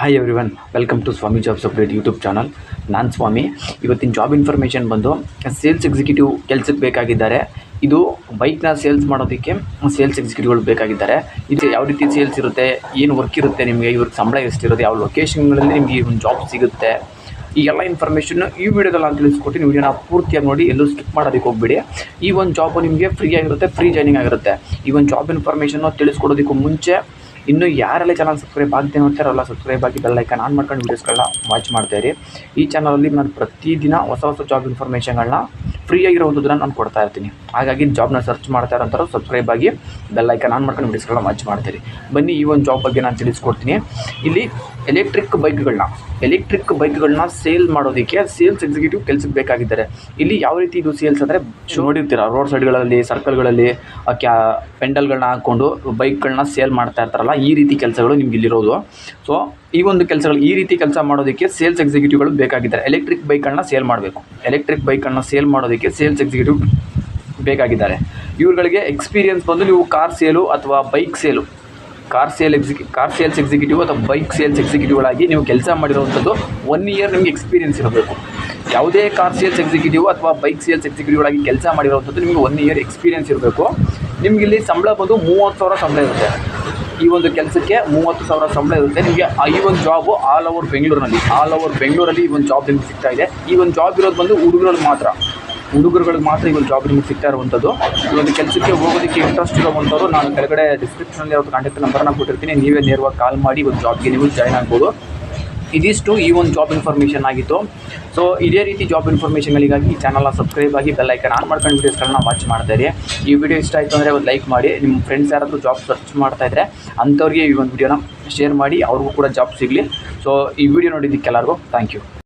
Hi everyone welcome to Swamy jobs update YouTube channel ನಾನು ಸ್ವಾಮಿ, ಇವತ್ತಿನ job information ಬಂದು sales executive ಕೆಲಸಕ್ಕೆ ಬೇಕಾಗಿದ್ದಾರೆ. ಇದು ಬೈಕ್ನ ಸೇಲ್ಸ್ ಮಾಡೋದಕ್ಕೆ ಸೇಲ್ಸ್ ಎಕ್ಸಿಕ್ಯೂಟಿವ್ಗಳು ಬೇಕಾಗಿದ್ದಾರೆ. ಇದು ಯಾವ ರೀತಿ ಸೇಲ್ಸ್ ಇರುತ್ತೆ, ಏನು ವರ್ಕ್ ಇರುತ್ತೆ ನಿಮಗೆ, ಇವ್ರಿಗೆ ಸಂಬಳ ಎಷ್ಟಿರುತ್ತೆ, ಯಾವ ಲೊಕೇಶನ್ಗಳಲ್ಲಿ ನಿಮಗೆ ಈ ಒಂದು ಜಾಬ್ ಸಿಗುತ್ತೆ. ಈ ಎಲ್ಲ ಇನ್ಫಾರ್ಮೇಷನ್ ಈ ವಿಡಿಯೋದಲ್ಲಿ ನಾನು ನೀವು ವಿಡಿಯೋನ ಪೂರ್ತಿಯಾಗಿ ನೋಡಿ, ಎಲ್ಲೂ ಸ್ಕಿಪ್ ಮಾಡೋದಕ್ಕೆ ಹೋಗ್ಬಿಡಿ. ಈ ಒಂದು ಜಾಬು ನಿಮಗೆ ಫ್ರೀ ಆಗಿರುತ್ತೆ ಫ್ರೀ ಜಾಯ್ನಿಂಗ್ ಆಗಿರುತ್ತೆ. ಈ ಒಂದು ಜಾಬ್ ಇನ್ಫಾರ್ಮೇಷನ್ನು ತಿಳಿಸ್ಕೊಡೋದಕ್ಕೂ ಮುಂಚೆ ಇನ್ನು ಯಾರೆಲ್ಲ ಚಾನಲ್ ಸಬ್ಸ್ಕ್ರೈಬ್ ಆಗದೆ ನೋಡ್ತಾರಲ್ಲ ಸಬ್ಸ್ಕ್ರೈಬ್ ಆಗಿ ಬೆಲ್ ಐಕನ್ ಆನ್ ಮಾಡ್ಕೊಂಡು ವೀಡಿಯೋಸ್ಗಳನ್ನ ವಾಚ್ ಮಾಡ್ತಾ ಇರಿ. ಈ ಚಾನಲಲ್ಲಿ ನಾನು ಪ್ರತಿದಿನ ಹೊಸ ಹೊಸ ಜಾಬ್ ಇನ್ಫಾರ್ಮೇಷನ್ಗಳನ್ನ ಫ್ರೀ ಆಗಿರುವಂಥದ್ದನ್ನ ನಾನು ಕೊಡ್ತಾ ಇರ್ತೀನಿ. ಹಾಗಾಗಿ ಜಾಬ್ನ ಸರ್ಚ್ ಮಾಡ್ತಾ ಇರೋಂಥವ್ರು ಸಬ್ಸ್ಕ್ರೈಬ್ ಆಗಿ ಬೆಲ್ ಐಕನ್ ಆನ್ ಮಾಡ್ಕೊಂಡು ವೀಡಿಯೋಸ್ಗಳನ್ನ ವಾಚ್ ಮಾಡ್ತೀರಿ ಬನ್ನಿ ಈ ಒಂದು ಜಾಬ್ ಬಗ್ಗೆ ನಾನು ತಿಳಿಸ್ಕೊಡ್ತೀನಿ. ಇಲ್ಲಿ ಎಲೆಕ್ಟ್ರಿಕ್ ಬೈಕ್ಗಳನ್ನ ಎಲೆಕ್ಟ್ರಿಕ್ ಬೈಕ್ಗಳನ್ನ ಸೇಲ್ ಮಾಡೋದಕ್ಕೆ ಸೇಲ್ಸ್ ಎಕ್ಸಿಕ್ಯೂಟಿವ್ ಕೆಲಸಕ್ಕೆ ಬೇಕಾಗಿದ್ದಾರೆ. ಇಲ್ಲಿ ಯಾವ ರೀತಿ ಇದು ಸೇಲ್ಸ್ ಅಂದರೆ ನೋಡಿರ್ತೀರ ರೋಡ್ ಸೈಡ್ಗಳಲ್ಲಿ ಸರ್ಕಲ್ಗಳಲ್ಲಿ ಕ್ಯಾ ಪೆಂಡಲ್ಗಳನ್ನ ಹಾಕ್ಕೊಂಡು ಬೈಕ್ಗಳನ್ನ ಸೇಲ್ ಮಾಡ್ತಾ ಇರ್ತಾರಲ್ಲ, ಈ ರೀತಿ ಕೆಲಸಗಳು ನಿಮ್ಗೆ ಇಲ್ಲಿರೋದು. ಸೊ ಈ ಒಂದು ಕೆಲಸಗಳು ಈ ರೀತಿ ಕೆಲಸ ಮಾಡೋದಕ್ಕೆ ಸೇಲ್ಸ್ ಎಕ್ಸಿಕ್ಯೂಟಿವ್ಗಳು ಬೇಕಾಗಿದ್ದಾರೆ. ಎಲೆಕ್ಟ್ರಿಕ್ ಬೈಕ್ಗಳನ್ನ ಸೇಲ್ ಮಾಡಬೇಕು. ಎಲೆಕ್ಟ್ರಿಕ್ ಬೈಕ್ಗಳನ್ನ ಸೇಲ್ ಮಾಡೋದಕ್ಕೆ ಸೇಲ್ಸ್ ಎಕ್ಸಿಕ್ಯೂಟಿವ್ ಬೇಕಾಗಿದ್ದಾರೆ. ಇವ್ರುಗಳಿಗೆ ಎಕ್ಸ್ಪೀರಿಯನ್ಸ್ ಬಂದು ನೀವು ಕಾರ್ ಸೇಲು ಅಥವಾ bike sale car sale exec car sales executive ಅಥವಾ ಬೈಕ್ ಸೇಲ್ಸ್ ಎಕ್ಸಿಕ್ಯೂಟಿವ್ಗಳಾಗಿ ನೀವು ಕೆಲಸ ಮಾಡಿರುವಂಥದ್ದು ಒನ್ ಇಯರ್ ನಿಮಗೆ ಎಕ್ಸ್ಪೀರಿಯನ್ಸ್ ಇರಬೇಕು. ಯಾವುದೇ ಕಾರ್ ಸೇಲ್ಸ್ ಎಕ್ಸಿಕ್ಯೂಟಿವ್ ಅಥವಾ ಬೈಕ್ ಸೇಲ್ಸ್ ಎಕ್ಸಿಕ್ಯೂಟಿವ್ಗಳಾಗಿ ಕೆಲಸ ಮಾಡಿರುವಂಥದ್ದು ನಿಮಗೆ ಒನ್ ಇಯರ್ ಎಕ್ಸ್ಪೀರಿಯನ್ಸ್ ಇರಬೇಕು. ನಿಮಗೆ ಇಲ್ಲಿ ಸಂಬಳ ಬಂದು ಮೂವತ್ತು ಸಾವಿರ ಸಂಬಳ ಇರುತ್ತೆ. ಈ ಒಂದು ಕೆಲಸಕ್ಕೆ ಮೂವತ್ತು ಸಾವಿರ ಸಂಬಳ ಇರುತ್ತೆ. ನಿಮಗೆ ಈ ಒಂದು ಜಾಬು ಆಲ್ ಓವರ್ ಬೆಂಗಳೂರಿನಲ್ಲಿ ಆಲ್ ಓವರ್ ಬೆಂಗಳೂರಲ್ಲಿ ಈ ಒಂದು ಜಾಬ್ ನಿಮ್ಗೆ ಸಿಗ್ತಾ ಇದೆ. ಈ ಒಂದು ಜಾಬ್ ಇರೋದು ಬಂದು ಹುಡುಗರಲ್ಲಿ ಮಾತ್ರ. ಹುಡುಗರುಗಳಿಗೆ ಮಾತ್ರ ಇವಾಗ ಜಾಬ್ ನಿಮಗೆ ಸಿಗ್ತಾ ಇರುವಂಥದ್ದು. ಇವಾಗ ಕೆಲಸಕ್ಕೆ ಹೋಗೋದಕ್ಕೆ ಇಂಟ್ರೆಸ್ಟ್ ಇರುವಂಥವ್ರು, ನಾನು ಕೆಳಗಡೆ ಡಿಸ್ಕ್ರಿಪ್ಷನಲ್ಲಿ ಅವ್ರ ಕಾಂಟ್ಯಾಕ್ಟ್ ನಂಬರ್ನ ಕೊಟ್ಟಿರ್ತೀನಿ. ನೀವೇ ನೇರವಾಗಿ ಕಾಲ್ ಮಾಡಿ ಒಂದು ಜಾಬ್ಗೆ ನೀವು ಜಾಯ್ನ್ ಆಗ್ಬೋದು. ಇದಿಷ್ಟು ಈ ಒಂದು ಜಾಬ್ ಇನ್ಫಾರ್ಮೇಷನ್ ಆಗಿತ್ತು. ಸೊ ಇದೇ ರೀತಿ ಜಾಬ್ ಇನ್ಫಾರ್ಮೇಷನ್ಗಳಿಗಾಗಿ ಚಾನಲ್ನ ಸಬ್ಸ್ಕ್ರೈಬ್ ಆಗಿ ಬೆಲ್ ಐಕನ್ ಆನ್ ಮಾಡ್ಕೊಂಡು ವೀಡಿಯೋಸ್ಗಳನ್ನ ವಾಚ್ ಮಾಡ್ತಾ ಇರಿ. ಈ ವಿಡಿಯೋ ಇಷ್ಟ ಆಯಿತು ಅಂದರೆ ಒಂದು ಲೈಕ್ ಮಾಡಿ. ನಿಮ್ಮ ಫ್ರೆಂಡ್ಸ್ ಯಾರಾದರೂ ಜಾಬ್ ಸರ್ಚ್ ಮಾಡ್ತಾ ಇದ್ದರೆ ಅಂಥವ್ರಿಗೆ ಈ ಒಂದು ವಿಡಿಯೋನ ಶೇರ್ ಮಾಡಿ. ಅವ್ರಿಗೂ ಕೂಡ ಜಾಬ್ ಸಿಗಲಿ. ಸೊ ಈ ವಿಡಿಯೋ ನೋಡಿದ್ದಕ್ಕೆಲ್ಲರಿಗೂ ಥ್ಯಾಂಕ್ ಯು